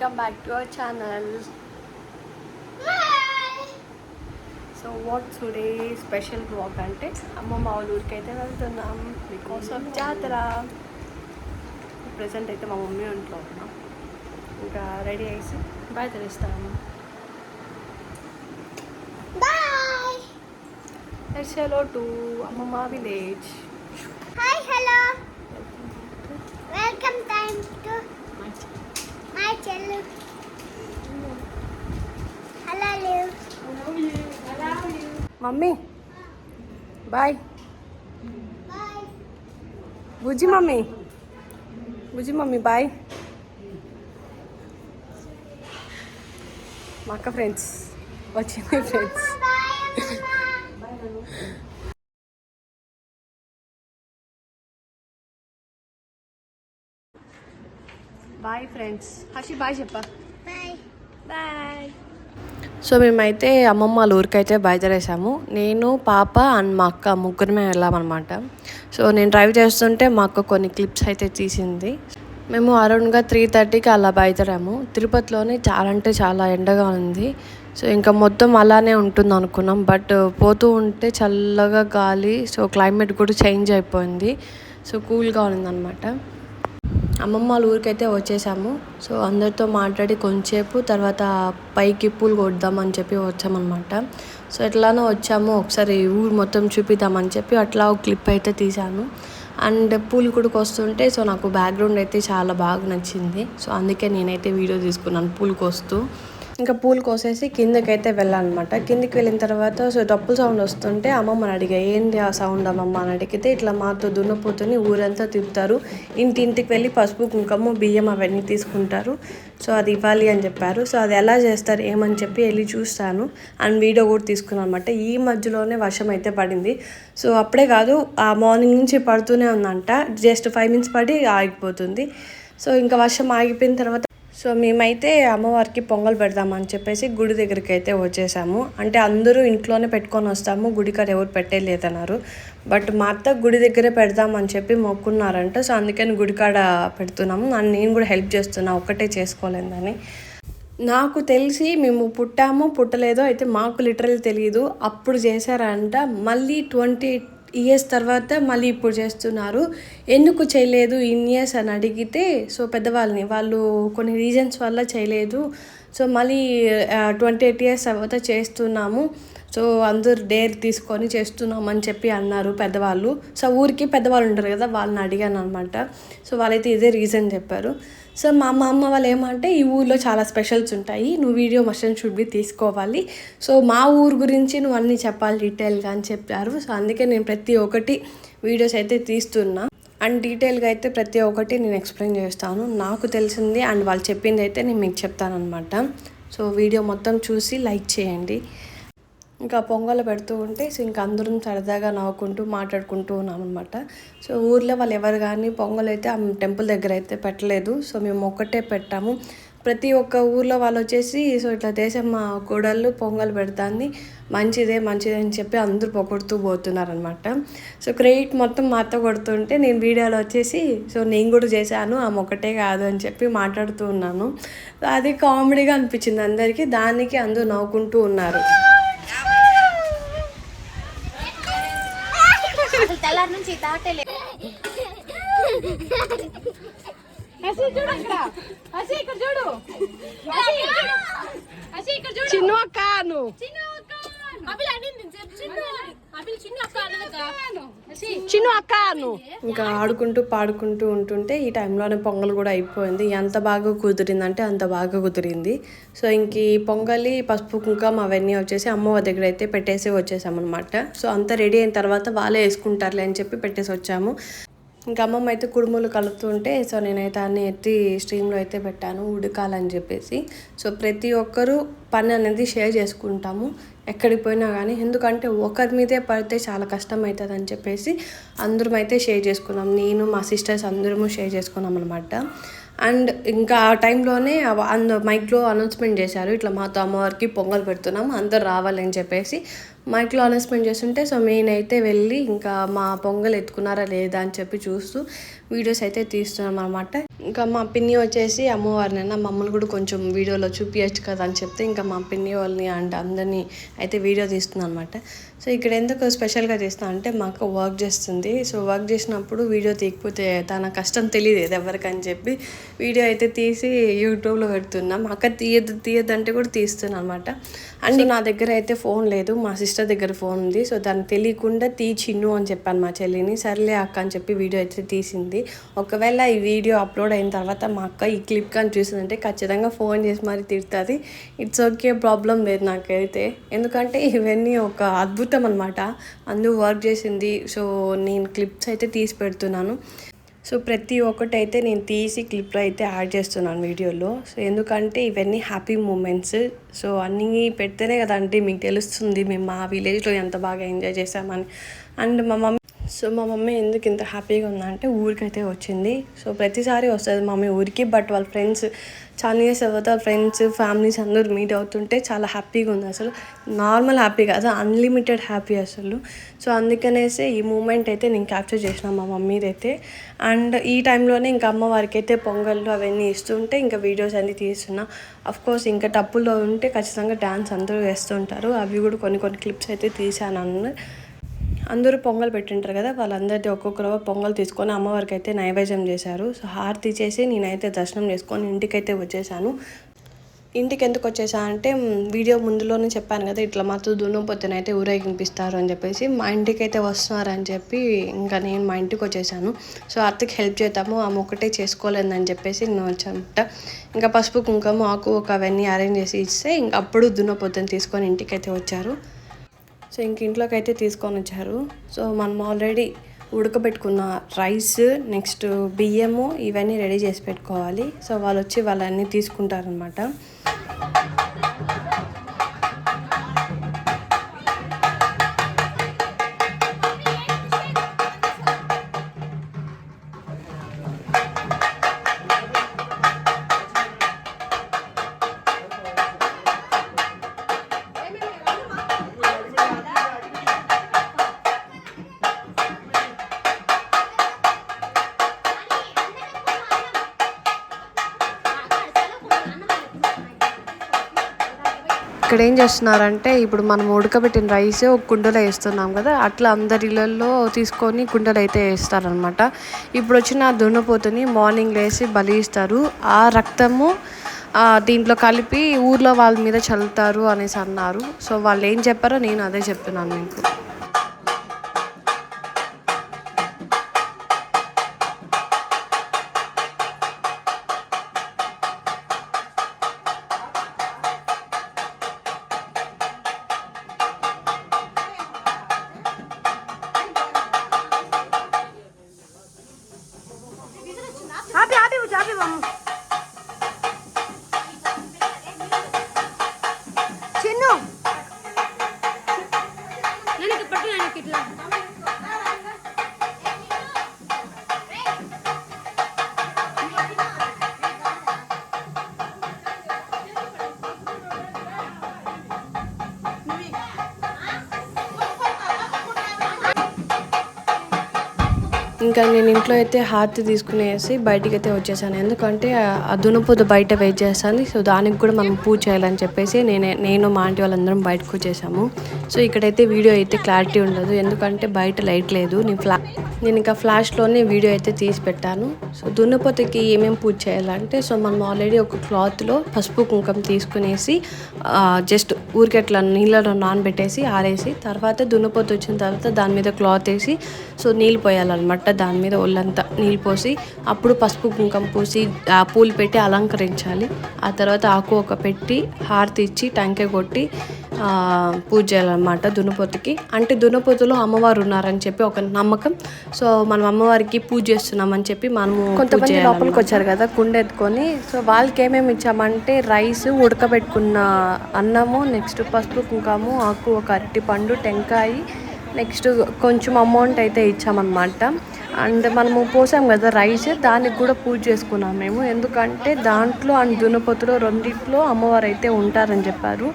Welcome back to our channel so what today special vlog అంటే అమ్మమ్మ వాళ్ళ ఊరికి అయితే వెళ్తున్నాం. బికాస్ ఆఫ్ జాతర. ప్రజెంట్ అయితే మా మమ్మీ ఇంట్లో ఉన్నాం. ఇంకా రెడీ అయ్యేసి Bye. లెట్స్ హలో టు అమ్మమ్మ village Hi, hello. Welcome time to mummy bye. Bujji mummy బుజ్జి మమ్మీ బాయ్. మా అక్క ఫ్రెండ్స్ వచ్చింది friends bye friends Hashi bye చెప్పా Bye. బాయ్ సో మేమైతే అమ్మమ్మ వాళ్ళ ఊరికైతే బయలుదేరేసాము నేను పాప అండ్ మా అక్క ముగ్గురమే వెళ్ళామన్నమాట సో నేను డ్రైవ్ చేస్తుంటే మా అక్క కొన్ని క్లిప్స్ అయితే తీసింది. మేము అరౌండ్గా త్రీ థర్టీకి అలా బయలుదేరాము. తిరుపతిలోనే చాలా అంటే చాలా ఎండగా ఉంది. సో ఇంకా మొత్తం అలానే ఉంటుంది అనుకున్నాం. బట్ పోతూ ఉంటే చల్లగా గాలి సో క్లైమేట్ కూడా చేంజ్ అయిపోయింది. సో కూల్గా ఉందన్నమాట. అమ్మమ్మ వాళ్ళ ఊరికైతే వచ్చేసాము. సో అందరితో మాట్లాడి కొంచెంసేపు తర్వాత పైకి పూలు కొడదామని చెప్పి వచ్చామన్నమాట. సో ఎట్లానో వచ్చాము ఒకసారి ఊరు మొత్తం చూపిద్దామని చెప్పి అట్లా ఒక క్లిప్ అయితే తీశాను. అండ్ పూలు కూడా వస్తుంటే సో నాకు బ్యాక్గ్రౌండ్ అయితే చాలా బాగా నచ్చింది. సో అందుకే నేనైతే వీడియో తీసుకున్నాను పూలు కోస్తూ. ఇంకా పూలు కోసేసి కిందకైతే వెళ్ళాలన్నమాట. కిందికి వెళ్ళిన తర్వాత సో డప్పుల సౌండ్ వస్తుంటే అమ్మమ్మని అడిగా ఏంటి ఆ సౌండ్ అమ్మమ్మ? అని అడిగితే ఇట్లా మాతో దున్నపోతుని ఊరంతా తిప్పుతారు. ఇంటింటికి వెళ్ళి పసుపు కుంకుమ బియ్యం అవన్నీ తీసుకుంటారు. సో అది ఇవ్వాలి అని చెప్పారు. సో అది ఎలా చేస్తారు ఏమని చెప్పి వెళ్ళి చూస్తాను. అండ్ వీడియో కూడా తీసుకున్నాను అనమాట ఈ మధ్యలోనే వర్షం అయితే పడింది. సో అప్పుడే కాదు ఆ మార్నింగ్ నుంచి పడుతూనే ఉందంట. జస్ట్ ఫైవ్ మినిట్స్ పడి ఆగిపోతుంది. సో ఇంకా వర్షం ఆగిపోయిన తర్వాత సో మేమైతే అమ్మవారికి పొంగల్ పెడదామని చెప్పేసి గుడి దగ్గరికి అయితే వచ్చేసాము. అంటే అందరూ ఇంట్లోనే పెట్టుకొని వస్తాము. గుడి కాడ ఎవరు పెట్టేలేదన్నారు. బట్ మా అత్త గుడి దగ్గరే పెడదామని చెప్పి మొక్కున్నారంట. సో అందుకని గుడి కాడ పెడుతున్నాము. నన్ను నేను కూడా హెల్ప్ చేస్తున్నా. ఒక్కటే చేసుకోలేదని నాకు తెలిసి మేము పుట్టామో పుట్టలేదో అయితే మాకు లిటరల్ తెలియదు అప్పుడు చేశారంట. మళ్ళీ ట్వంటీ ఇయర్స్ తర్వాత మళ్ళీ ఇప్పుడు చేస్తున్నారు. ఎందుకు చేయలేదు ఇన్ ఇయర్స్ అని అడిగితే సో పెద్దవాళ్ళని వాళ్ళు కొన్ని రీజన్స్ వల్ల చేయలేదు. సో మళ్ళీ ట్వంటీ ఎయిట్ ఇయర్స్ తర్వాత చేస్తున్నాము. సో అందరు డేర్ తీసుకొని చేస్తున్నాం అని చెప్పి అన్నారు పెద్దవాళ్ళు. సో ఊరికి పెద్దవాళ్ళు ఉంటారు కదా వాళ్ళని అడిగాను అనమాట సో వాళ్ళైతే ఇదే రీజన్ చెప్పారు. సో మా మా అమ్మ వాళ్ళు ఏమంటే ఈ ఊర్లో చాలా స్పెషల్స్ ఉంటాయి. నువ్వు వీడియో మషన్ షుడ్ బి తీసుకోవాలి. సో మా ఊరు గురించి నువ్వు అన్నీ చెప్పాలి డీటెయిల్గా అని చెప్పారు. సో అందుకే నేను ప్రతి ఒక్కటి వీడియోస్ అయితే తీస్తున్నా. అండ్ డీటెయిల్గా అయితే ప్రతి ఒక్కటి నేను ఎక్స్ప్లెయిన్ చేస్తాను. నాకు తెలిసింది అండ్ వాళ్ళు చెప్పింది అయితే నేను మీకు చెప్తాను అనమాట సో వీడియో మొత్తం చూసి లైక్ చేయండి. ఇంకా పొంగల్ పెడుతూ ఉంటే సో ఇంకా అందరం సరదాగా నవ్వుకుంటూ మాట్లాడుకుంటూ ఉన్నాం అనమాట సో ఊర్లో వాళ్ళు ఎవరు కానీ పొంగల్ అయితే ఆ టెంపుల్ దగ్గర అయితే పెట్టలేదు. సో మేము ఒక్కటే పెట్టాము. ప్రతి ఒక్క ఊర్లో వాళ్ళు వచ్చేసి సో ఇట్లా దేశమ్మ కూడళ్ళు పొంగల్ పెడతాంది. మంచిదే మంచిదే అని చెప్పి అందరూ పొగుడుతూ పోతున్నారనమాట సో క్రెడిట్ మొత్తం మా అత్త కొడుతుంటే నేను వీడియోలో వచ్చేసి సో నేను కూడా చేశాను ఆమె ఒకటే కాదు అని చెప్పి మాట్లాడుతూ ఉన్నాను. అది కామెడీగా అనిపించింది అందరికీ. దానికి అందరూ నవ్వుకుంటూ ఉన్నారు. తెల్లారి నుంచి తాటలే చిన్న అక్కను చిన్న అక్కను ఇంకా ఆడుకుంటూ పాడుకుంటూ ఉంటుంటే ఈ టైంలోనే పొంగల్ కూడా అయిపోయింది. ఎంత బాగా కుదిరిందంటే అంత బాగా కుదిరింది. సో ఇంక ఈ పొంగలి పసుపు కుంకుమ అవన్నీ వచ్చేసి అమ్మవారి దగ్గర అయితే పెట్టేసి వచ్చేసామన్నమాట సో అంతా రెడీ అయిన తర్వాత వాళ్ళే వేసుకుంటారులే అని చెప్పి పెట్టేసి వచ్చాము. ఇంకా అమ్మమ్మ అయితే కుడుములు కలుపుతుంటే సో నేనైతే అన్ని ఎత్తి స్ట్రీమ్లో అయితే పెట్టాను ఉడకాలని చెప్పేసి. సో ప్రతి ఒక్కరూ పని అనేది షేర్ చేసుకుంటాము. ఎక్కడికి పోయినా కానీ ఎందుకంటే ఒకరి మీదే పడితే చాలా కష్టం అవుతుంది అని చెప్పేసి అందరం అయితే షేర్ చేసుకున్నాం. నేను మా సిస్టర్స్ అందరము షేర్ చేసుకున్నాం అనమాట అండ్ ఇంకా ఆ టైంలోనే అందు మైక్లో అనౌన్స్మెంట్ చేశారు. ఇట్లా మాతో అమ్మవారికి పొంగల్ పెడుతున్నాము అందరు రావాలని చెప్పేసి మైక్లో అనౌన్స్మెంట్ చేస్తుంటే సో మెయిన్ అయితే వెళ్ళి ఇంకా మా పొంగల్ ఎత్తుకున్నారా లేదా అని చెప్పి చూస్తూ వీడియోస్ అయితే తీస్తున్నాం అనమాట ఇంకా మా పిన్ని వచ్చేసి అమ్మవారినైనా మమ్మల్ని కూడా కొంచెం వీడియోలో చూపించచ్చు కదా అని చెప్తే ఇంకా మా పిన్ని వాళ్ళని అండ్ అందరినీ అయితే వీడియో తీస్తున్నాను అనమాట సో ఇక్కడ ఎందుకు స్పెషల్గా తీస్తా అంటే మా అక్క వర్క్ చేస్తుంది. సో వర్క్ చేసినప్పుడు వీడియో తీయకపోతే తన కష్టం తెలియదు ఎవరికని చెప్పి. వీడియో అయితే తీసి యూట్యూబ్లో పెడుతున్నాం. అక్క తీయద్దు తీయద్దు అంటే కూడా తీస్తున్నాను అనమాట అండ్ నా దగ్గర అయితే ఫోన్ లేదు. మా సిస్టర్ దగ్గర ఫోన్ ఉంది. సో దాన్ని తెలియకుండా తీ చిన్ను అని చెప్పాను మా చెల్లిని. సర్లే అక్క అని చెప్పి వీడియో అయితే తీసింది. ఒకవేళ ఈ వీడియో అప్లోడ్ అయిన తర్వాత మా అక్క ఈ క్లిప్ కానీ చూసిందంటే ఖచ్చితంగా ఫోన్ చేసి మరి తిడుతుంది. ఇట్స్ ఓకే ప్రాబ్లం లేదు నాకైతే. ఎందుకంటే ఇవన్నీ ఒక అద్భుతం అనమాట అందు వర్క్ చేసింది. సో నేను క్లిప్స్ అయితే తీసి పెడుతున్నాను. సో ప్రతి ఒక్కటి అయితే నేను తీసి క్లిప్లో అయితే యాడ్ చేస్తున్నాను వీడియోలో. సో ఎందుకంటే ఇవన్నీ హ్యాపీ మూమెంట్స్ సో అన్నీ పెడితేనే కదండి మీకు తెలుస్తుంది మేము మా విలేజ్లో ఎంత బాగా ఎంజాయ్ చేసామని అండ్ మా మమ్మీ సో మా మమ్మీ ఎందుకు ఇంత హ్యాపీగా ఉందంటే ఊరికైతే వచ్చింది. సో ప్రతిసారి వస్తుంది మమ్మీ ఊరికి బట్ వాళ్ళ ఫ్రెండ్స్ చాలా ఇయర్స్ తర్వాత వాళ్ళ ఫ్రెండ్స్ ఫ్యామిలీస్ అందరూ మీట్ అవుతుంటే చాలా హ్యాపీగా ఉంది అసలు. నార్మల్ హ్యాపీ కాదు అన్లిమిటెడ్ హ్యాపీ అసలు. సో అందుకనేసి ఈ మూమెంట్ అయితే నేను క్యాప్చర్ చేసిన మా మమ్మీది అయితే అండ్ ఈ టైంలోనే ఇంకా అమ్మవారికి అయితే పొంగళ్ళు అవన్నీ ఇస్తుంటే ఇంకా వీడియోస్ అన్నీ తీస్తున్నా. అఫ్ కోర్స్ ఇంకా టప్పుల్లో ఉంటే ఖచ్చితంగా డ్యాన్స్ అందరూ వేస్తుంటారు. అవి కూడా కొన్ని కొన్ని క్లిప్స్ అయితే తీసాను అన్న. అందరూ పొంగల్ పెట్టింటారు కదా వాళ్ళందరిది ఒక్కొక్కరు పొంగల్ తీసుకొని అమ్మవారికి అయితే నైవేద్యం చేశారు. సో హారతి చేసి నేనైతే దర్శనం చేసుకొని ఇంటికైతే వచ్చేసాను. ఇంటికి ఎందుకు వచ్చేసా అంటే వీడియో ముందులోనే చెప్పాను కదా ఇట్లా మాతో అయితే ఊరేగింపిస్తారు అని చెప్పేసి మా ఇంటికి అయితే వస్తున్నారని చెప్పి ఇంకా నేను మా ఇంటికి వచ్చేసాను. సో అత్తకి హెల్ప్ చేద్దాము ఆమె ఒకటే చేసుకోలేదని చెప్పేసి నేను వచ్చానమాట. ఇంకా పసుపు కుంకుమ ఆకు ఒక అవన్నీ అరేంజ్ చేసి ఇస్తే ఇంకా అప్పుడు దున్నపోతని తీసుకొని ఇంటికి అయితే వచ్చారు. సో ఇంక ఇంట్లోకి అయితే తీసుకొని వచ్చారు. సో మనం ఆల్రెడీ ఉడకబెట్టుకున్న రైస్ నెక్స్ట్ బియ్యము ఇవన్నీ రెడీ చేసి పెట్టుకోవాలి. సో వాళ్ళు వచ్చి వాళ్ళన్నీ తీసుకుంటారనమాట ఇక్కడ ఏం చేస్తున్నారంటే ఇప్పుడు మనం ఉడకబెట్టిన రైస్ ఒక కుండలో వేస్తున్నాం కదా అట్లా అందరి ఇళ్ళల్లో తీసుకొని కుండలు అయితే వేస్తారనమాట ఇప్పుడు వచ్చిన దున్నపోతుని మార్నింగ్ లేసి బలి ఇస్తారు ఆ రక్తము దీంట్లో కలిపి ఊర్లో వాళ్ళ మీద చల్లుతారు అనేసి అన్నారు. సో వాళ్ళు ఏం చెప్పారో నేను అదే చెప్తున్నాను మీకు. ఇంకా నేను ఇంట్లో అయితే హారతి తీసుకునేసి బయటికి అయితే వచ్చేసాను. ఎందుకంటే ఆ- ఆ బయట వెయిట్ చేస్తుంది. సో దానికి కూడా మనం పూజ చేయాలని చెప్పేసి నేనే నేను మా ఆంటీ వాళ్ళందరం బయటకు వచ్చేసాము. సో ఇక్కడైతే వీడియో అయితే క్లారిటీ ఉండదు. ఎందుకంటే బయట లైట్ లేదు. నేను ఫ్లా నేను ఇంకా ఫ్లాష్లోనే వీడియో అయితే తీసి పెట్టాను. సో దున్నపోతకి ఏమేమి పూజ చేయాలంటే సో మనం ఆల్రెడీ ఒక క్లాత్లో పసుపు కుంకుమ తీసుకునేసి జస్ట్ ఊరికి అట్లా నీళ్ళలో నానబెట్టేసి ఆరేసి తర్వాత దున్నపోత వచ్చిన తర్వాత దాని మీద క్లాత్ వేసి సో నీళ్ళు పోయాలన్నమాట. దాని మీద ఒళ్ళంతా నీళ్ళు పోసి అప్పుడు పసుపు కుంకుమ పూసి ఆ పూలు పెట్టి అలంకరించాలి. ఆ తర్వాత ఆకు ఒక పెట్టి హారతి ఇచ్చి టంకాయ కొట్టి పూజ చేయాలన్నమాట దున్నపోతుకి. అంటే దున్నపోతులో అమ్మవారు ఉన్నారని చెప్పి ఒక నమ్మకం. సో మనం అమ్మవారికి పూజ చేస్తున్నామని చెప్పి మనము కొంతమంది లోపలికి వచ్చారు కదా కుండ ఎత్తుకొని. సో వాళ్ళకి ఏమేమి ఇచ్చామంటే రైస్ ఉడకబెట్టుకున్న అన్నము నెక్స్ట్ పసుపు కుంకుమ ఆకు ఒక అరటి పండు టెంకాయ నెక్స్ట్ కొంచెం అమౌంట్ అయితే ఇచ్చామన్నమాట. అండ్ మనము పోసాం కదా రైస్ దానికి కూడా పూజ చేసుకున్నాం మేము. ఎందుకంటే దాంట్లో అండ్ దునపతిలో రెండిట్లో అమ్మవారు అయితే ఉంటారని చెప్పారు.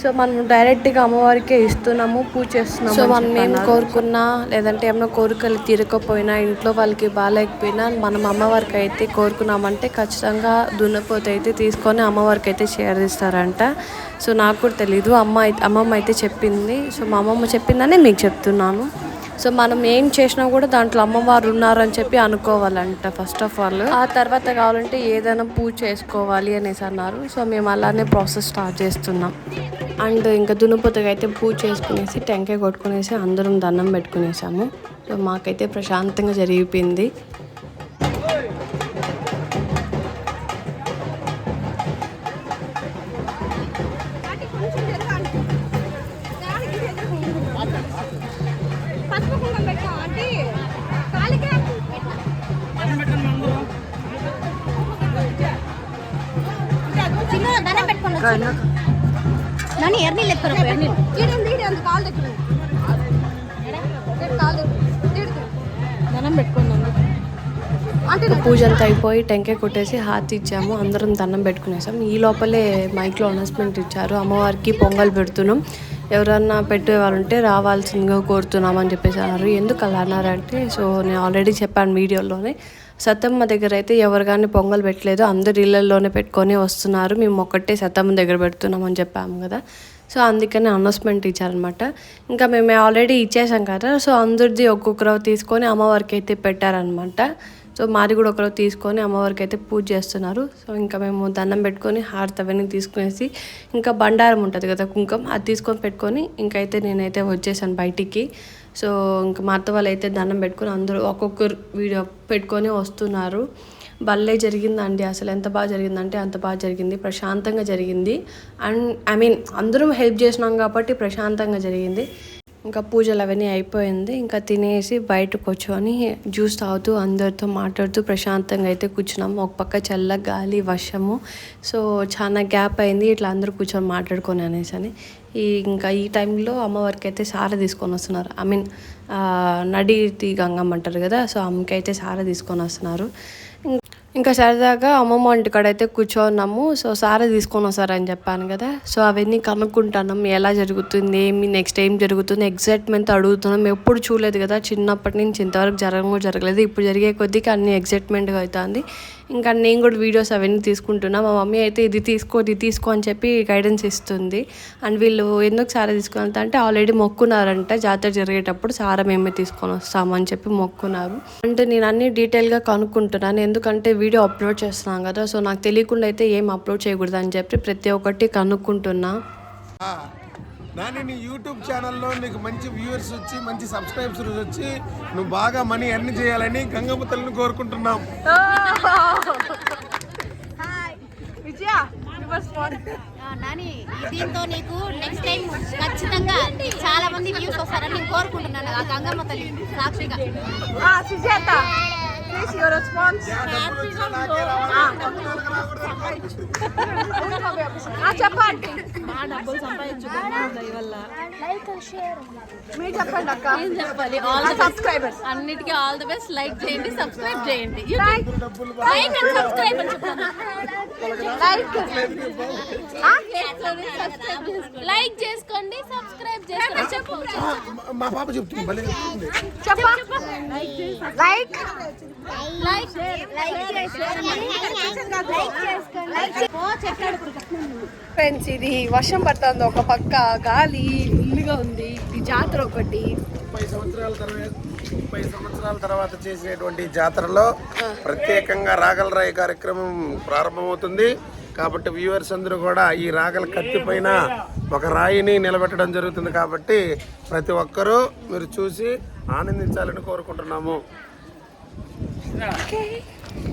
సో మనం డైరెక్ట్గా అమ్మవారికే ఇస్తున్నాము పూజ చేస్తున్నాము సో మనం ఏం కోరుకున్నా లేదంటే ఏమైనా కోరికలు తీరకపోయినా ఇంట్లో వాళ్ళకి బాగాలేకపోయినా మనం అమ్మవారికి అయితే కోరుకున్నామంటే ఖచ్చితంగా దున్నపోతే అయితే తీసుకొని అమ్మవారికి అయితే చేరదిస్తారంట. సో నాకు కూడా తెలీదు అమ్మ అయితే అమ్మమ్మ అయితే చెప్పింది. సో మా అమ్మమ్మ చెప్పిందనే మీకు చెప్తున్నాను. సో మనం ఏం చేసినా కూడా దాంట్లో అమ్మవారు ఉన్నారని చెప్పి అనుకోవాలంట ఫస్ట్ ఆఫ్ ఆల్ ఆ తర్వాత కావాలంటే ఏదైనా పూజ చేసుకోవాలి అనేసి అన్నారు. సో మేము అలానే ప్రాసెస్ స్టార్ట్ చేస్తున్నాం. అండ్ ఇంకా దున్నపోతగా అయితే పూజ చేసుకునేసి టెంకాయ కొట్టుకునేసి అందరం దండం పెట్టుకునేసాము. సో మాకైతే ప్రశాంతంగా జరిగిపోయింది. నన్ను ఎర్నీళ్ళు ఎర్నీళ్ళు కాలు దగ్గర కాలు దండం ఇంకా పూజ అంతా అయిపోయి టెంకాయ కొట్టేసి హాతీ ఇచ్చాము. అందరం దండం పెట్టుకునేసాం. ఈ లోపలే మైక్లో అనౌన్స్మెంట్ ఇచ్చారు. అమ్మవారికి పొంగల్ పెడుతున్నాం. ఎవరన్నా పెట్టే వాళ్ళు ఉంటే రావాల్సిందిగా కోరుతున్నాం అని చెప్పేసి అన్నారు. ఎందుకు అలా అన్నారంటే సో నేను ఆల్రెడీ చెప్పాను వీడియోలోనే. సత్తమ్మ దగ్గర అయితే ఎవరు కానీ పొంగల్ పెట్టలేదు. అందరు ఇళ్ళల్లోనే పెట్టుకొని వస్తున్నారు. మేము ఒక్కటే సత్తమ్మ దగ్గర పెడుతున్నామని చెప్పాము కదా. సో అందుకని అనౌన్స్మెంట్ ఇచ్చారనమాట ఇంకా మేము ఆల్రెడీ ఇచ్చేసాం కదా. సో అందరిది ఒక్కొక్కరు తీసుకొని అమ్మవారికి అయితే పెట్టారనమాట సో మాది కూడా ఒకరు తీసుకొని అమ్మవారికి అయితే పూజ చేస్తున్నారు. సో ఇంకా మేము దండం పెట్టుకొని హారతి అవన్నీ తీసుకునేసి ఇంకా బండారం ఉంటుంది కదా కుంకం అది తీసుకొని పెట్టుకొని ఇంకైతే నేనైతే వచ్చేసాను బయటికి. సో ఇంకా మా అత్త వాళ్ళు అయితే దండం పెట్టుకొని అందరూ ఒక్కొక్కరు వీడియో పెట్టుకొని వస్తున్నారు. భలే జరిగిందండి. అసలు ఎంత బాగా జరిగిందంటే అంత బాగా జరిగింది. ప్రశాంతంగా జరిగింది. అండ్ ఐ మీన్ అందరం హెల్ప్ చేసినాం కాబట్టి ప్రశాంతంగా జరిగింది. ఇంకా పూజలు అవన్నీ అయిపోయింది. ఇంకా తినేసి బయట కూర్చొని జ్యూస్ తాగుతూ అందరితో మాట్లాడుతూ ప్రశాంతంగా అయితే కూర్చున్నాము ఒక పక్క చల్ల గాలి వర్షము. సో చాలా గ్యాప్ అయింది. ఇట్లా అందరూ కూర్చొని మాట్లాడుకొని అనేసి అని ఈ ఇంకా ఈ టైంలో అమ్మవారికి అయితే సార తీసుకొని వస్తున్నారు. ఐ మీన్ నడి గంగమ్మ అంటారు కదా సో అమ్మకి అయితే సార తీసుకొని వస్తున్నారు. ఇంకా సరదాగా అమ్మమ్మ ఇంటి కాడ అయితే కూర్చోన్నాము. సో సారే తీసుకొని వస్తారని చెప్పాను కదా. సో అవన్నీ కనుక్కుంటున్నాం ఎలా జరుగుతుంది ఏమి నెక్స్ట్ ఏం జరుగుతుంది ఎగ్జైట్మెంట్ అడుగుతున్నాం ఎప్పుడు చూడలేదు కదా చిన్నప్పటి నుంచి ఇంతవరకు జరగము జరగలేదు. ఇప్పుడు జరిగే కొద్దికి అన్ని ఎగ్జైట్మెంట్గా అవుతుంది. ఇంకా నేను కూడా వీడియోస్ అవన్నీ తీసుకుంటున్నా. మా మమ్మీ అయితే ఇది తీసుకో ఇది తీసుకో అని చెప్పి గైడెన్స్ ఇస్తుంది. అండ్ వీళ్ళు ఎందుకు సారా తీసుకొని వెళ్తా అంటే ఆల్రెడీ మొక్కున్నారంట. జాతర జరిగేటప్పుడు సారా మేమే తీసుకొని వస్తాము అని చెప్పి మొక్కున్నారు. అంటే నేను అన్ని డీటెయిల్గా కనుక్కుంటున్నాను. ఎందుకంటే వీడియో అప్లోడ్ చేస్తున్నాను కదా. సో నాకు తెలియకుండా అయితే ఏం అప్లోడ్ చేయకూడదు అని చెప్పి ప్రతి ఒక్కటి కనుక్కుంటున్నా. కానీ నీ యూట్యూబ్ ఛానల్లో నీకు మంచి వ్యూవర్స్ వచ్చి మంచి సబ్స్క్రైబర్స్ వచ్చి నువ్వు బాగా మనీ ఎర్న్ చేయాలని గంగమ్మ తల్లిని కోరుకుంటున్నాం నాని దీంతో నీకు నెక్స్ట్ టైం ఖచ్చితంగా చాలా మంది వ్యూస్ వస్తారని నేను కోరుకుంటున్నాను ఆ గంగమ్మ తల్లి సాక్షిగా సుజాత ప్లీజ్ యువర్ రెస్పాన్స్ చెప్పండి మీరు చెప్పండి అక్క చెప్పాలి ఆల్ ది సబ్స్క్రైబర్స్ అన్నిటికీ ఆల్ ది బెస్ట్ లైక్ చేయండి సబ్స్క్రైబ్ చేయండి లైక్ అండ్ సబ్స్క్రైబ్ అని చెప్పండి లైక్ లైక్ చేసుకోండి సబ్స్క్రైబ్ చేసుకోండి. చెప్పు. మా- మా పాప చెప్తుంది భలే చెప్తుంది. చెప్ప. లైక్ లైక్ ఫ్రెండ్స్ ఇది వర్షం పడుతుంది ఒక పక్క గాలి ఫుల్గా ఉంది. ఈ జాతర ఒకటి. ముప్పై సంవత్సరాల తర్వాత ముప్పై సంవత్సరాల తర్వాత చేసినటువంటి జాతరలో ప్రత్యేకంగా రాగలరాయి కార్యక్రమం ప్రారంభమవుతుంది. కాబట్టి వ్యూవర్స్ అందరూ కూడా ఈ రాగల కత్తి పైన ఒక రాయిని నిలబెట్టడం జరుగుతుంది కాబట్టి ప్రతి ఒక్కరూ మీరు చూసి ఆనందించాలని కోరుకుంటున్నాము.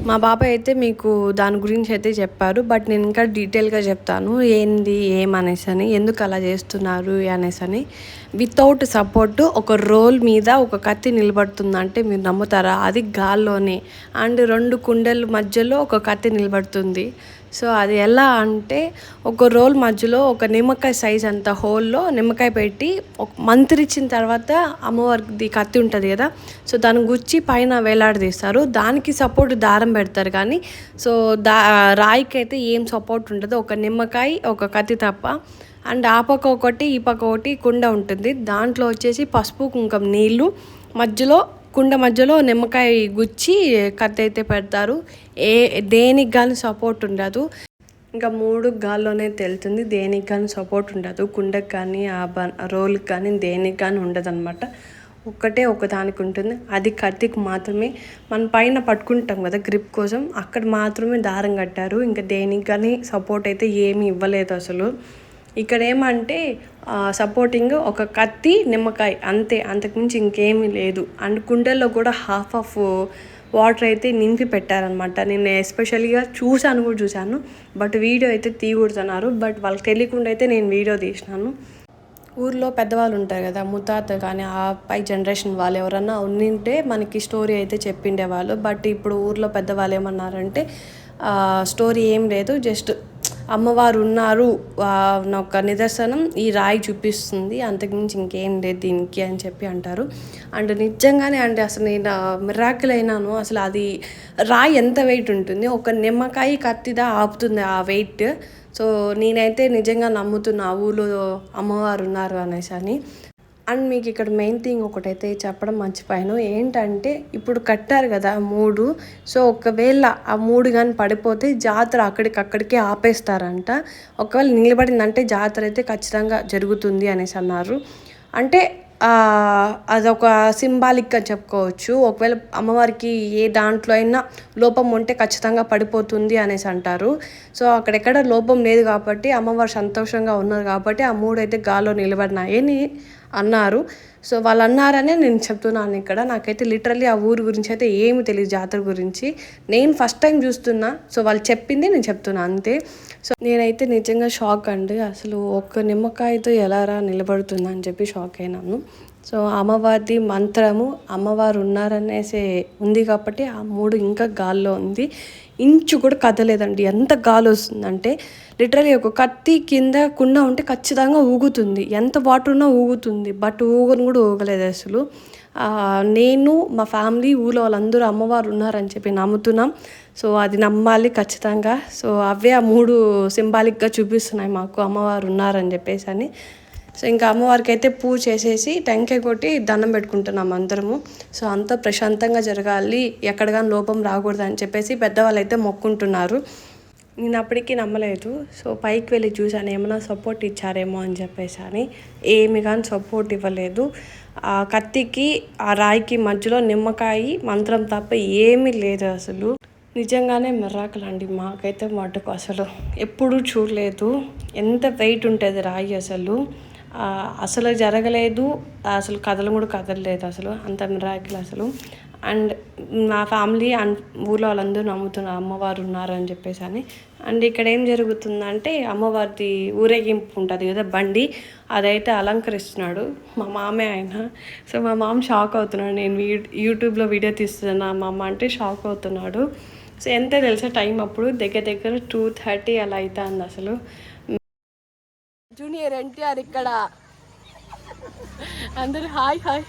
మా బాబాయ్ అయితే మీకు దాని గురించి అయితే చెప్పారు బట్ నేను ఇంకా డీటెయిల్గా చెప్తాను ఏంది ఏమనేసి అని ఎందుకు అలా చేస్తున్నారు అనేసి అని వితౌట్ సపోర్ట్ ఒక రోల్ మీద ఒక కత్తి నిలబడుతుందంటే మీరు నమ్ముతారా? అది గాల్లోనే. అండ్ రెండు కుండల మధ్యలో ఒక కత్తి నిలబడుతుంది. సో అది ఎలా అంటే ఒక రోల్ మధ్యలో ఒక నిమ్మకాయ సైజ్ అంత హోల్లో నిమ్మకాయ పెట్టి ఒక మంత్రిచ్చిన తర్వాత అమ్మవారికి కత్తి ఉంటుంది కదా సో దాన్ని గుచ్చి పైన వేలాడదీస్తారు. దానికి సపోర్ట్ దారం పెడతారు కానీ సో దా రాయికి అయితే ఏం సపోర్ట్ ఉండదు. ఒక నిమ్మకాయ ఒక కత్తి తప్ప. అండ్ ఆ పక్క ఒకటి ఈ పక్క ఒకటి కుండ ఉంటుంది. దాంట్లో వచ్చేసి పసుపు కుంకం నీళ్ళు మధ్యలో కుండ మధ్యలో నిమ్మకాయ గుచ్చి కత్తి అయితే పెడతారు. ఏ దేనికి కానీ సపోర్ట్ ఉండదు. ఇంకా మూడు గాల్లోనే తెలుతుంది. దేనికి కానీ సపోర్ట్ ఉండదు. కుండకు కానీ ఆ బ రోల్కి కానీ దేనికి కానీ ఉండదు అనమాట ఒక్కటే ఒకదానికి ఉంటుంది. అది కత్తికి మాత్రమే. మన పైన పట్టుకుంటాం కదా గ్రిప్ కోసం. అక్కడ మాత్రమే దారం కట్టారు. ఇంకా దేనికి కానీ సపోర్ట్ అయితే ఏమీ ఇవ్వలేదు అసలు. ఇక్కడ ఏమంటే సపోర్టింగ్ ఒక కత్తి నిమ్మకాయ అంతే. అంతకుమించి ఇంకేమీ లేదు. అండ్ కుండల్లో కూడా హాఫ్ ఆఫ్ వాటర్ అయితే నింపి పెట్టారనమాట నేను ఎస్పెషల్గా చూశాను కూడా చూశాను. బట్ వీడియో అయితే తీయకూడుతున్నారు బట్ వాళ్ళకి తెలియకుండా అయితే నేను వీడియో తీసినాను. ఊర్లో పెద్దవాళ్ళు ఉంటారు కదా ముత్తాత కానీ ఆ పై జనరేషన్ వాళ్ళు ఎవరన్నా ఉండింటే మనకి స్టోరీ అయితే చెప్పిండే వాళ్ళు బట్ ఇప్పుడు ఊర్లో పెద్దవాళ్ళు ఏమన్నారంటే స్టోరీ ఏం లేదు. జస్ట్ అమ్మవారు ఉన్నారు ఒక నిదర్శనం ఈ రాయి చూపిస్తుంది అంతకుమించి ఇంకేం లేదు దీనికి అని చెప్పి అంటారు. అండ్ నిజంగానే అంటే అసలు నేను మిరాకిల్ అయినాను. అసలు అది రాయి ఎంత వెయిట్ ఉంటుంది? ఒక నిమ్మకాయ కత్తిదా ఆపుతుంది ఆ వెయిట్ సో నేనైతే నిజంగా నమ్ముతున్నా ఆ ఊళ్ళో అమ్మవారు ఉన్నారు అనేసి అని. అండ్ మీకు ఇక్కడ మెయిన్ థింగ్ ఒకటైతే చెప్పడం మర్చిపోయాను. ఏంటంటే ఇప్పుడు కట్టారు కదా మూడు సో ఒకవేళ ఆ మూడు కానీ పడిపోతే జాతర అక్కడికక్కడికే ఆపేస్తారంట. ఒకవేళ నిలబడిందంటే జాతర అయితే ఖచ్చితంగా జరుగుతుంది అనేసి అన్నారు. అంటే అదొక సింబాలిక్గా చెప్పుకోవచ్చు. ఒకవేళ అమ్మవారికి ఏ దాంట్లో అయినా లోపం ఉంటే ఖచ్చితంగా పడిపోతుంది అనేసి అంటారు. సో అక్కడెక్కడ లోపం లేదు కాబట్టి అమ్మవారు సంతోషంగా ఉన్నారు కాబట్టి ఆ మూడు అయితే గాల్లో నిలబడినాయని అన్నారు. సో వాళ్ళు అన్నారనే నేను చెప్తున్నాను ఇక్కడ. నాకైతే లిటరలీ ఆ ఊరు గురించి అయితే ఏమి తెలియదు జాతర గురించి. నేను ఫస్ట్ టైం చూస్తున్నా. సో వాళ్ళు చెప్పింది నేను చెప్తున్నా అంతే. సో నేనైతే నిజంగా షాక్ అండి. అసలు ఒక్క నిమ్మకాయతో ఎలా రా నిలబడుతుందా అని చెప్పి షాక్ అయినాను. సో అమ్మవారిది మంత్రము అమ్మవారు ఉన్నారనేసి ఉంది కాబట్టి ఆ మూడు ఇంకా గాల్లో ఉంది. ఇంచు కూడా కదలేదండి. ఎంత గాలి వస్తుందంటే లిటరలీ ఒక కత్తి కింద కుండ ఉంటే ఖచ్చితంగా ఊగుతుంది. ఎంత వాటర్ ఉన్నా ఊగుతుంది. బట్ ఊగను కూడా ఊగలేదు అసలు. నేను మా ఫ్యామిలీ ఊళ్ళో వాళ్ళందరూ అమ్మవారు ఉన్నారని చెప్పి నమ్ముతున్నాం. సో అది నమ్మాలి ఖచ్చితంగా. సో అవే ఆ మూడు సింబాలిక్గా చూపిస్తున్నాయి మాకు అమ్మవారు ఉన్నారని చెప్పేసి అని. సో ఇంకా అమ్మవారికి అయితే పూజ చేసేసి టెంకాయ కొట్టి దండం పెట్టుకుంటున్నాం అందరము. సో అంతా ప్రశాంతంగా జరగాలి ఎక్కడ కానీ లోపం రాకూడదు అని చెప్పేసి పెద్దవాళ్ళు అయితే మొక్కుంటున్నారు. నేను అప్పటికీ నమ్మలేదు. సో పైకి వెళ్ళి చూశాను ఏమైనా సపోర్ట్ ఇచ్చారేమో అని చెప్పేసి అని. ఏమి కానీ సపోర్ట్ ఇవ్వలేదు. ఆ కత్తికి ఆ రాయికి మధ్యలో నిమ్మకాయ మంత్రం తప్ప ఏమీ లేదు అసలు. నిజంగానే మిరాకల్ అండి మాకైతే మటుకు అసలు. ఎప్పుడూ చూడలేదు. ఎంత వెయిట్ ఉంటుంది రాయి అసలు. అసలు జరగలేదు. అసలు కథలు కూడా కదలలేదు అసలు. అంత మిరాకిల్ అసలు. అండ్ నా ఫ్యామిలీ అండ్ ఊళ్ళో వాళ్ళందరూ నమ్ముతున్నారు అమ్మవారు ఉన్నారు అని చెప్పేసి అని. అండ్ ఇక్కడ ఏం జరుగుతుందంటే అమ్మవారిది ఊరేగింపు ఉంటుంది కదా బండి. అదైతే అలంకరిస్తున్నాడు మా మామే ఆయన. సో మా మామ షాక్ అవుతున్నాడు. నేను యూట్యూబ్లో వీడియో తీస్తున్నా మా అమ్మ అంటే షాక్ అవుతున్నాడు. సో ఎంత తెలుసా టైం అప్పుడు? దగ్గర దగ్గర టూ థర్టీ అలా అవుతుంది అసలు. జూనియర్ ఎన్టీఆర్ ఇక్కడ. అందరు hi hi.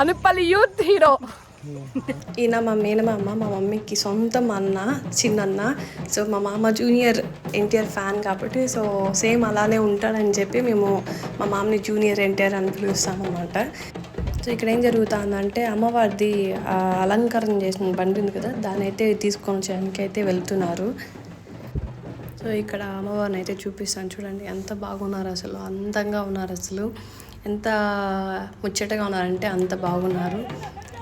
Anupalli youth hero. ఈయన మా మేనమామ మా మమ్మీకి సొంతం అన్న చిన్నన్న. సో మా మామ జూనియర్ ఎన్టీఆర్ ఫ్యాన్ కాబట్టి సో సేమ్ అలానే ఉంటాడని చెప్పి మేము మా మామని జూనియర్ ఎన్టీఆర్ అని పిలుస్తాం అనమాట సో ఇక్కడ ఏం జరుగుతుందంటే అమ్మవారిది అలంకరణ చేసిన బండి ఉంది కదా దాన్ని అయితే తీసుకొని వచ్చడానికి అయితే వెళ్తున్నారు. సో ఇక్కడ అమ్మవారిని అయితే చూపిస్తాను. చూడండి ఎంత బాగున్నారు అసలు. అందంగా ఉన్నారు అసలు. ఎంత ముచ్చటగా ఉన్నారంటే అంత బాగున్నారు.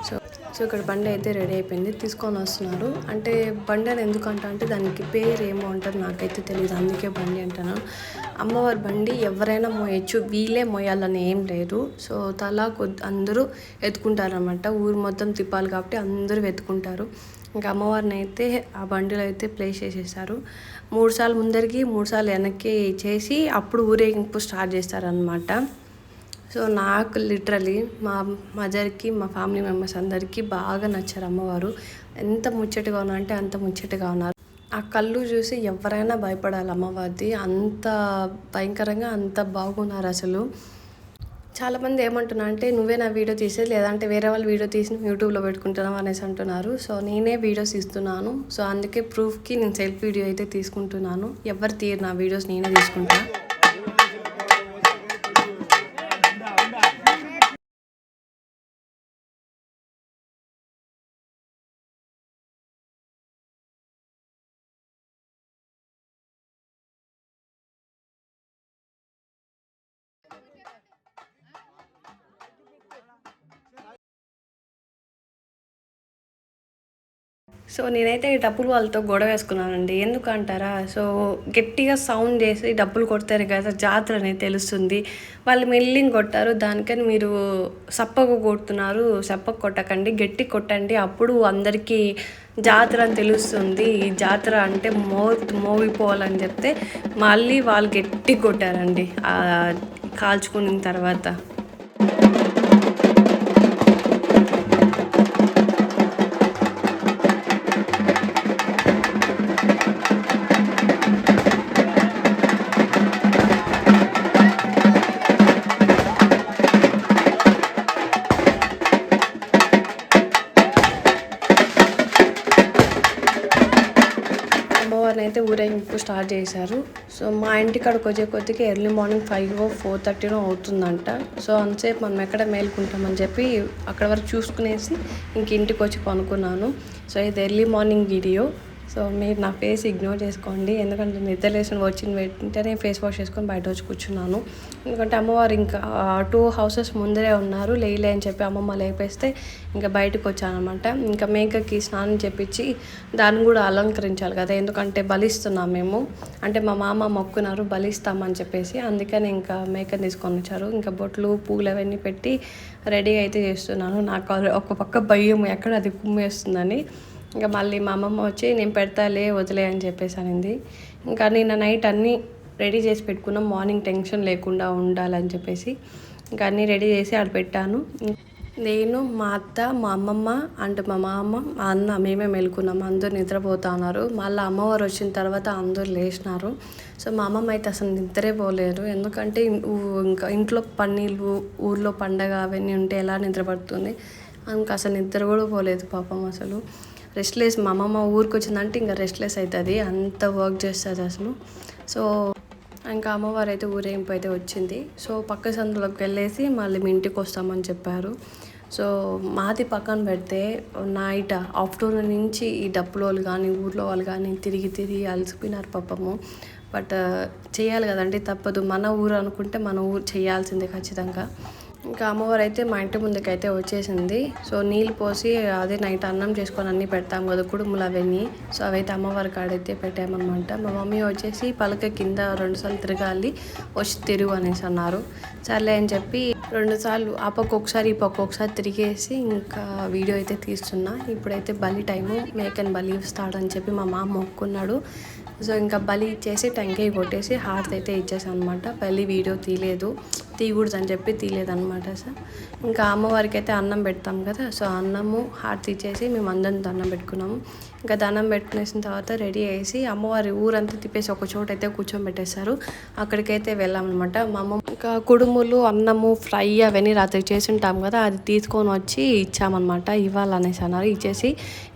సో సో ఇక్కడ బండి అయితే రెడీ అయిపోయింది. తీసుకొని వస్తున్నారు. అంటే బండి అని ఎందుకంట అంటే దానికి పేరు ఏమో అంటారు. నాకైతే తెలియదు అందుకే బండి అంటాను. అమ్మవారి బండి ఎవరైనా మోయచ్చు. వీళ్ళే మోయాలని ఏం లేదు. సో తలా కొద్ది అందరూ ఎత్తుకుంటారనమాట ఊరు మొత్తం తిప్పాలి కాబట్టి అందరూ వెతుకుంటారు. ఇంకా అమ్మవారిని అయితే ఆ బండిలో అయితే ప్లేస్ చేసేసారు. మూడు సార్లు ముందరికి మూడు సార్లు వెనక్కి చేసి అప్పుడు ఊరేగింపు స్టార్ట్ చేస్తారనమాట సో నాకు లిటరలీ మా మదర్కి మా ఫ్యామిలీ మెంబర్స్ అందరికీ బాగా నచ్చారు అమ్మవారు. ఎంత ముచ్చటగా ఉన్నారంటే అంత ముచ్చటగా ఉన్నారు. ఆ కళ్ళు చూసి ఎవరైనా భయపడాలి అమ్మవారిది. అంత భయంకరంగా అంత బాగున్నారు అసలు. చాలామంది ఏమంటున్నా అంటే నువ్వే నా వీడియో తీసేది లేదంటే వేరే వాళ్ళు వీడియో తీసి నువ్వు యూట్యూబ్లో పెట్టుకుంటున్నావు అనేసి అంటున్నారు. సో నేనే వీడియోస్ ఇస్తున్నాను సో అందుకే ప్రూఫ్కి నేను సెల్ఫ్ వీడియో అయితే తీసుకుంటున్నాను. ఎవరు తీరు నా వీడియోస్ నేనే తీసుకుంటాను సో నేనైతే ఈ డబ్బులు వాళ్ళతో గొడవ వేసుకున్నానండి. ఎందుకు అంటారా సో గట్టిగా సౌండ్ చేసి డబ్బులు కొడతారు కదా జాతర అనేది తెలుస్తుంది. వాళ్ళు మెల్లింగ్ కొట్టారు దానికని మీరు సప్పగా కొడుతున్నారు సప్పగా కొట్టకండి గట్టి కొట్టండి. అప్పుడు అందరికీ జాతర అని తెలుస్తుంది. ఈ జాతర అంటే మో మోగిపోవాలని చెప్తే మళ్ళీ వాళ్ళు గట్టి కొట్టారండి కాల్చుకున్న తర్వాత. ఊరేగింపు స్టార్ట్ చేశారు. సో మా ఇంటి కడకు వచ్చే కొద్దికి ఎర్లీ మార్నింగ్ ఫైవ్ ఫోర్ థర్టీనో అవుతుందంట. సో అంతసేపు మనం ఎక్కడ మేలుకుంటామని చెప్పి అక్కడ వరకు చూసుకునేసి ఇంక ఇంటికి వచ్చి పనుకున్నాను. సో ఇది ఎర్లీ మార్నింగ్ వీడియో. సో మీరు నా ఫేస్ ఇగ్నోర్ చేసుకోండి. ఎందుకంటే నిద్ర లేచిన వచ్చిన వెంటనే ఫేస్ వాష్ చేసుకొని బయట వచ్చి కూర్చున్నాను. ఎందుకంటే అమ్మవారు ఇంకా టూ హౌసెస్ ముందరే ఉన్నారు. లేలే అని చెప్పి అమ్మమ్మ లేపేస్తే ఇంకా బయటకు వచ్చానమాట ఇంకా మేకకి స్నానం చేపించి దాన్ని కూడా అలంకరించాలి కదా. ఎందుకంటే బలిస్తున్నాం మేము. అంటే మా మామ మొక్కున్నారు బలిస్తామని చెప్పేసి. అందుకని ఇంకా మేకని తీసుకొని వచ్చారు. ఇంకా బొట్లు పూలు అవన్నీ పెట్టి రెడీ అయితే చేస్తున్నాను. నాకు ఒక పక్క భయం ఎక్కడ అది కుమ్మేస్తుందని. ఇంకా మళ్ళీ మా అమ్మమ్మ వచ్చి నేను పెడతాలే వదిలే అని చెప్పేసి అనింది. ఇంకా నిన్న నైట్ అన్నీ రెడీ చేసి పెట్టుకున్నాం. మార్నింగ్ టెన్షన్ లేకుండా ఉండాలని చెప్పేసి ఇంకా అన్నీ రెడీ చేసి ఆడ పెట్టాను. నేను మా అత్త మా అమ్మమ్మ అంటే మా మామ మా అన్న మేమే మెలుకున్నాం. అందరూ నిద్రపోతా ఉన్నారు. మళ్ళీ అమ్మవారు వచ్చిన తర్వాత అందరూ లేచినారు. సో మా అమ్మమ్మ అయితే అసలు నిద్రే పోలేరు ఎందుకంటే ఇంకా ఇంట్లో పన్నీళ్ళు ఊర్లో పండగ అవన్నీ ఉంటే ఎలా నిద్రపడుతుంది? ఇంకా అసలు నిద్ర కూడా పోలేదు పాపం అసలు. రెస్ట్లెస్ మా అమ్మమ్మ ఊరికి వచ్చిందంటే ఇంకా రెస్ట్లెస్ అవుతుంది అంత వర్క్ చేస్తుంది అసలు. సో ఇంకా అమ్మవారు అయితే ఊరేగింపు అయితే వచ్చింది. సో పక్క సందులోకి వెళ్ళేసి మళ్ళీ మీ ఇంటికి వస్తామని చెప్పారు. సో మాది పక్కన పెడితే నైట్ ఆఫ్టర్నూన్ నుంచి ఈ డప్పుల వాళ్ళు కానీ ఊర్లో వాళ్ళు కానీ తిరిగి తిరిగి అలసిపోయినారు పాపము. బట్ చేయాలి కదండి తప్పదు. మన ఊరు అనుకుంటే మన ఊరు చేయాల్సిందే ఖచ్చితంగా. ఇంకా అమ్మవారు అయితే మా ఇంటి ముందుకు అయితే వచ్చేసింది. సో నీళ్ళు పోసి అదే నైట్ అన్నం చేసుకొని అన్నీ పెడతాం కదా కుడుములు అవన్నీ. సో అవైతే అమ్మవారి కాడైతే పెట్టామన్నమాట. మా మమ్మీ వచ్చేసి పలక కింద రెండుసార్లు తిరగాలి వచ్చి తిరుగు అనేసి అన్నారు. సర్లే అని చెప్పి రెండుసార్లు ఆ పక్క ఒకసారి ఈ పక్క ఒకసారి తిరిగేసి ఇంకా వీడియో అయితే తీస్తున్నా. ఇప్పుడైతే బలి టైము మేకన్ బలి ఇస్తాడని చెప్పి మా మామ మొక్కున్నాడు. సో ఇంకా బలి ఇచ్చేసి టెంకాయ కొట్టేసి హార్ట్ అయితే ఇచ్చేసాను అనమాట బలి వీడియో తీయలేదు. తీయకూడదు అని చెప్పి తీయలేదన్నమాట సార్. ఇంకా అమ్మవారికి అయితే అన్నం పెడతాం కదా సో అన్నము హార్ట్ ఇచ్చేసి మేము అందరం దండం పెట్టుకున్నాము. ఇంకా దండం పెట్టుకునేసిన తర్వాత రెడీ అయ్యేసి అమ్మవారి ఊరంతా తిప్పేసి ఒక చోట అయితే కూర్చోబెట్టేశారు. అక్కడికైతే వెళ్ళామన్నమాట. మా అమ్మ ఇంకా కుడుములు అన్నము ఫ్రై అవన్నీ రాత్రి చేసి ఉంటాం కదా అది తీసుకొని వచ్చి ఇచ్చామన్నమాట. ఇవ్వాలనేసి అన్నారు. ఇచ్చేసి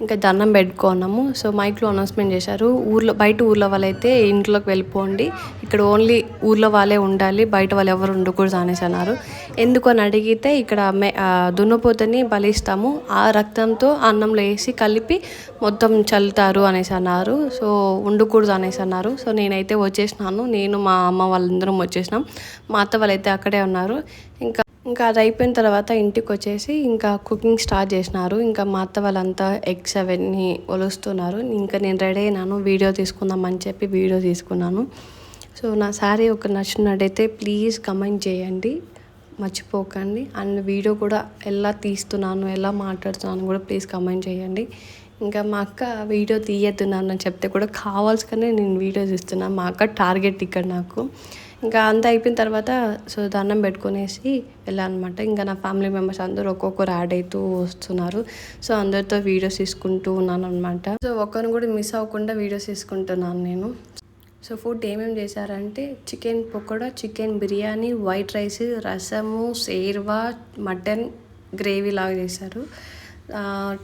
ఇంకా దండం పెట్టుకున్నాము. సో మైక్లో అనౌన్స్మెంట్ చేశారు. ఊర్లో బయట ఊర్లో వాళ్ళైతే ఇంట్లోకి వెళ్ళిపోండి. ఇక్కడ ఓన్లీ ఊర్లో వాళ్ళే ఉండాలి. బయట వాళ్ళు ఎవరు ఉండకూడదు అనేసి అన్నారు. ఎందుకు అని అడిగితే ఇక్కడ మే దున్నపోతని బలిస్తాము. ఆ రక్తంతో అన్నంలో వేసి కలిపి మొత్తం చల్లుతారు అనేసి అన్నారు. సో ఉండకూడదు అనేసి అన్నారు. సో నేనైతే వచ్చేసినాను. నేను మా అమ్మ వాళ్ళందరం వచ్చేసినాం. మా అత్త వాళ్ళైతే అక్కడే ఉన్నారు. ఇంకా ఇంకా అది అయిపోయిన తర్వాత ఇంటికి వచ్చేసి ఇంకా కుకింగ్ స్టార్ట్ చేసినారు. ఇంకా మా అత్త వాళ్ళంతా ఎగ్స్ అవన్నీ ఒలుస్తున్నారు. ఇంకా నేను రెడీ అయినాను. వీడియో తీసుకుందాం అని చెప్పి వీడియో తీసుకున్నాను. సో నా శారీ ఒక నచ్చినట్టయితే ప్లీజ్ కమెంట్ చేయండి. మర్చిపోకండి. అండ్ వీడియో కూడా ఎలా తీస్తున్నాను ఎలా మాట్లాడుతున్నాను కూడా ప్లీజ్ కమెంట్ చేయండి. ఇంకా మా అక్క వీడియో తీయద్దు నాన్న చెప్తే కూడా కావాల్సిగానే నేను వీడియోస్ ఇస్తున్నాను మా అక్క టార్గెట్ ఇక్కడ నాకు. ఇంకా అంతా అయిపోయిన తర్వాత సో దండం పెట్టుకునేసి వెళ్ళానమాట. ఇంకా నా ఫ్యామిలీ మెంబర్స్ అందరూ ఒక్కొక్కరు యాడ్ అవుతూ వస్తున్నారు. సో అందరితో వీడియోస్ తీసుకుంటూ ఉన్నాను అనమాట సో ఒక్కరిని కూడా మిస్ అవ్వకుండా వీడియోస్ తీసుకుంటున్నాను నేను. సో ఫుడ్ ఏమేమి చేశారంటే chicken pakoda chicken biryani white rice రసము సేర్వా మటన్ గ్రేవీ లాగా చేశారు.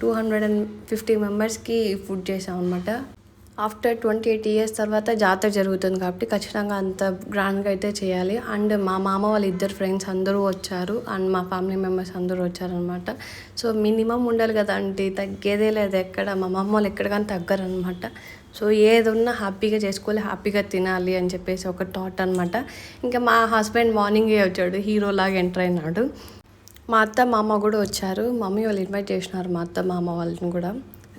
టూ హండ్రెడ్ అండ్ ఫిఫ్టీ మెంబర్స్కి ఫుడ్ చేసాం అనమాట ఆఫ్టర్ ట్వంటీ ఎయిట్ ఇయర్స్ తర్వాత జాతర జరుగుతుంది కాబట్టి ఖచ్చితంగా అంత గ్రాండ్గా అయితే చేయాలి. అండ్ మా మామ వాళ్ళ ఇద్దరు ఫ్రెండ్స్ అందరూ వచ్చారు. అండ్ మా ఫ్యామిలీ మెంబర్స్ అందరూ వచ్చారనమాట సో మినిమం ఉండాలి కదా అంటే తగ్గేదే లేదు ఎక్కడ. మా మామ వాళ్ళు ఎక్కడ కానీ తగ్గరనమాట సో ఏది హ్యాపీగా చేసుకోవాలి హ్యాపీగా తినాలి అని చెప్పేసి ఒక థాట్ అనమాట ఇంకా మా హస్బెండ్ మార్నింగే వచ్చాడు. హీరోలాగా ఎంటర్ అయినాడు. మా అత్త మామ కూడా వచ్చారు. మమ్మీ వాళ్ళు ఇన్వైట్ చేసినారు మా అత్త మామ వాళ్ళని కూడా.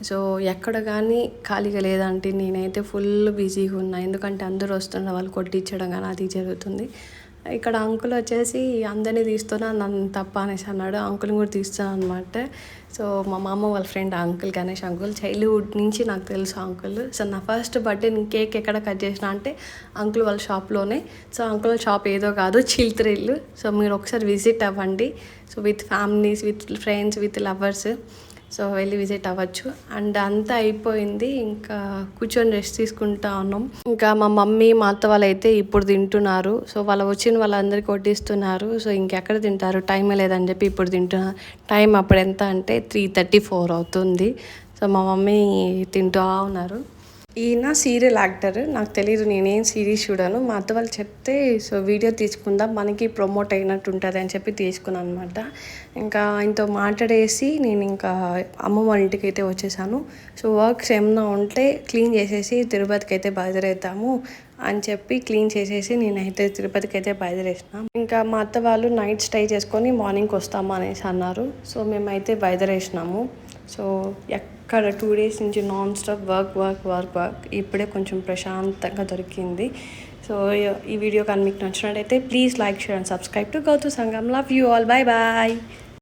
సో ఎక్కడ కానీ ఖాళీగా లేదంటే నేనైతే ఫుల్ బిజీగా ఉన్నా. ఎందుకంటే అందరూ వస్తున్న వాళ్ళు కొట్టించడం కానీ అది జరుగుతుంది. ఇక్కడ అంకుల్ వచ్చేసి అందరినీ తీస్తున్నా నన్ను తప్ప అనేసి అన్నాడు. అంకుల్ని కూడా తీస్తాను అనమాట సో మా మామ వాళ్ళ friend uncle Ganesh uncle childhood నుంచి నాకు తెలుసు అంకుల్. సో నా ఫస్ట్ బర్త్డే నేను కేక్ ఎక్కడ కట్ చేసిన అంటే అంకుల్ వాళ్ళ షాప్లోనే. సో అంకుల్ షాప్ ఏదో కాదు చిల్త్రిల్లు సో మీరు ఒకసారి విజిట్ అవ్వండి. So with families with friends with lovers. So వెళ్ళి విజిట్ అవ్వచ్చు. అండ్ అంతా అయిపోయింది. ఇంకా కూర్చొని రెస్ట్ తీసుకుంటా ఉన్నాం. ఇంకా మా మమ్మీ మా అత్త వాళ్ళు అయితే ఇప్పుడు తింటున్నారు. సో వాళ్ళు వచ్చిన వాళ్ళందరికీ వడ్డిస్తున్నారు సో ఇంకెక్కడ తింటారు? టైం లేదని చెప్పి ఇప్పుడు తింటున్నారు టైం అప్పుడు ఎంత అంటే త్రీ థర్టీ ఫోర్ అవుతుంది. సో మా మమ్మీ తింటూ ఉన్నారు. ఈయన సీరియల్ యాక్టర్ నాకు తెలియదు నేనేం సిరీస్ చూడాను. మా అత్త వాళ్ళు చెప్తే సో వీడియో తీసుకుందాం మనకి ప్రమోట్ అయినట్టు ఉంటుంది అని చెప్పి తీసుకున్నాను అనమాట ఇంకా ఆయనతో మాట్లాడేసి నేను ఇంకా అమ్మ వాళ్ళ ఇంటికి అయితే వచ్చేసాను. సో వర్క్స్ ఏమన్నా ఉంటే క్లీన్ చేసేసి తిరుపతికి అయితే బయలుదేరేద్దాము అని చెప్పి క్లీన్ చేసేసి నేనైతే తిరుపతికి అయితే బయలుదేరేసిన. ఇంకా మా అత్త వాళ్ళు నైట్ స్టే చేసుకొని మార్నింగ్కి వస్తాము అనేసి అన్నారు. సో మేమైతే బయలుదేరేసినాము. సో అక్కడ టూ డేస్ నుంచి non stop work work work work ఇప్పుడే కొంచెం ప్రశాంతంగా దొరికింది. సో ఈ వీడియో కానీ మీకు నచ్చినట్టయితే please like share and subscribe to Gouthu Sangam. Love you all. Bye bye